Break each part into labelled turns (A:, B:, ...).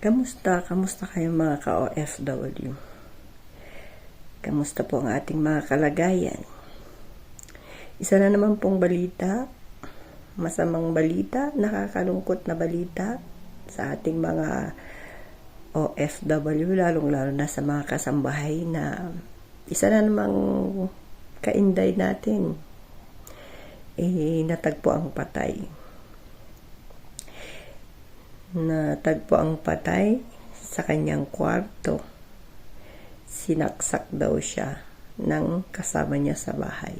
A: Kamusta? Kamusta kayo mga ka-OFW? Kamusta po ang ating mga kalagayan? Isa na naman pong balita, masamang balita, nakakalungkot na balita sa ating mga OFW, lalong-lalo na sa mga kasambahay na isa na namang kainday natin, eh, natagpo ang patay. Natagpo ang patay sa kanyang kwarto. Sinaksak daw siya ng kasama niya sa bahay.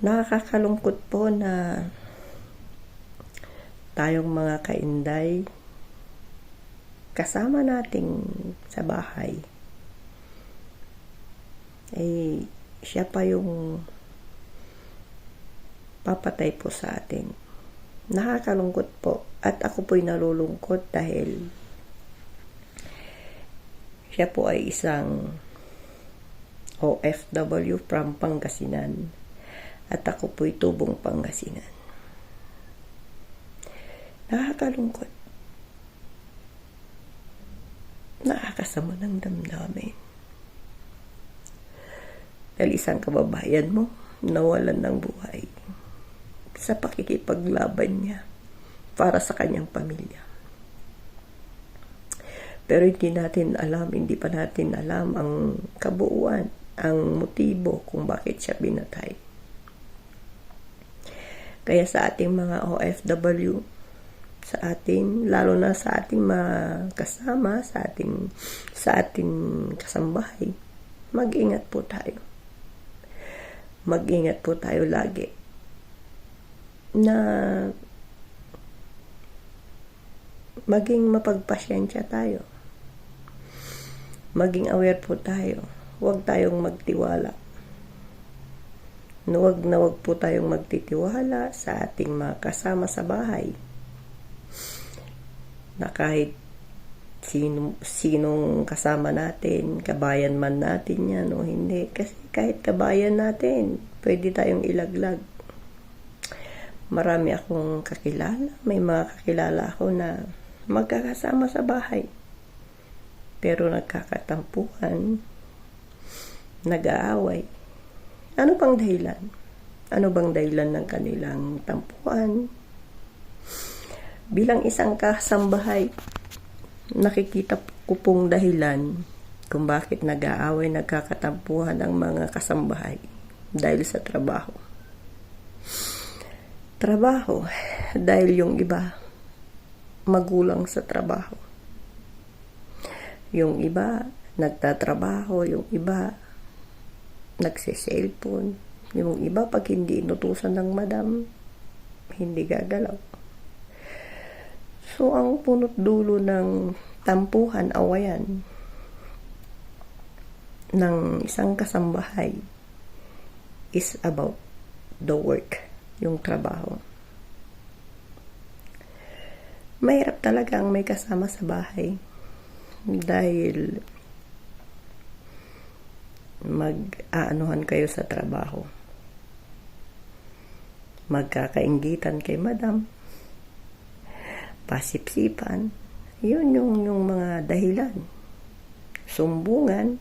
A: Nakakalungkot po na tayong mga kainday kasama nating sa bahay eh siya pa yung papatay po sa atin. Nakakalungkot po at ako po'y nalulungkot dahil siya po ay isang OFW from Pangasinan at ako po'y tubong Pangasinan. Nakakalungkot. Nakakasama ng damdamin. Dahil isang kababayan mo nawalan ng buhay sa pakikipaglaban niya para sa kanyang pamilya. Pero hindi natin alam, hindi pa natin alam ang kabuuan, ang motibo kung bakit siya binatay. Kaya sa ating mga OFW, sa ating, lalo na sa ating mga kasama, sa ating, sa ating kasambahay, mag-ingat po tayo. Mag-ingat po tayo lagi na maging mapagpasyensya tayo. Maging aware po tayo. Huwag tayong magtiwala. Huwag na huwag po tayong magtitiwala sa ating mga kasama sa bahay. Na kahit sino, sinong kasama natin, kabayan man natin yan o hindi. Kasi kahit kabayan natin, pwede tayong ilaglag. Marami akong kakilala. May mga kakilala ako na magkakasama sa bahay. Pero nagkakatampuhan, nag-aaway. Ano pang dahilan? Ano bang dahilan ng kanilang tampuhan? Bilang isang kasambahay, nakikita ko pong dahilan kung bakit nag-aaway, nagkakatampuhan ang mga kasambahay dahil sa trabaho. Trabaho, dahil yung iba, magulang sa trabaho. Yung iba, nagtatrabaho, yung iba, nagsiselfon, yung iba, pag hindi inutusan ng madam, hindi gagalaw. So, ang punot dulo ng tampuhan, awayan, ng isang kasambahay is about the work, yung trabaho. Mahirap talaga ang may kasama sa bahay dahil mag-aanuhan kayo sa trabaho. Magkakaingitan kay madam. Pasipsipan. Yun yung, yung mga dahilan. Sumbungan.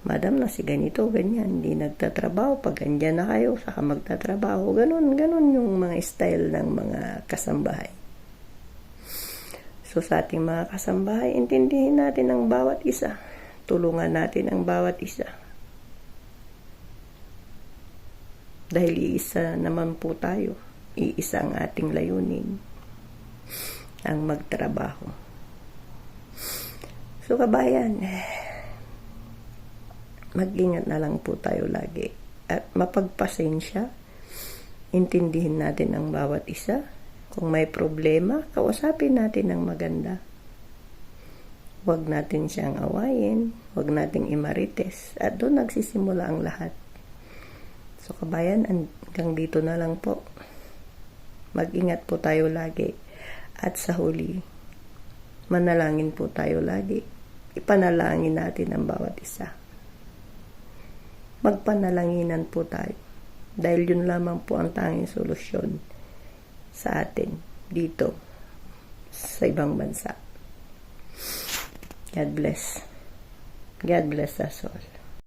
A: Madam na si ganito, ganyan. Hindi nagtatrabaho. Pag ganyan na kayo, saka magtatrabaho. Ganon, ganon yung mga style ng mga kasambahay. So sa ating mga kasambahay, intindihin natin ang bawat isa. Tulungan natin ang bawat isa. Dahil iisa naman po tayo. Iisa ang ating layunin. Ang magtrabaho. So kabayan, mag-ingat na lang po tayo lagi. At mapagpasensya, intindihin natin ang bawat isa. Kung may problema, kausapin natin ng maganda. Huwag natin siyang awayin, huwag nating imarites, at doon nagsisimula ang lahat. So kabayan, hanggang dito na lang po. Mag-ingat po tayo lagi. At sa huli, manalangin po tayo lagi. Ipanalangin natin ang bawat isa magpanalaginan po tayo. Dahil yun lamang po ang tanging solusyon sa atin dito sa ibang bansa. God bless. God bless us all.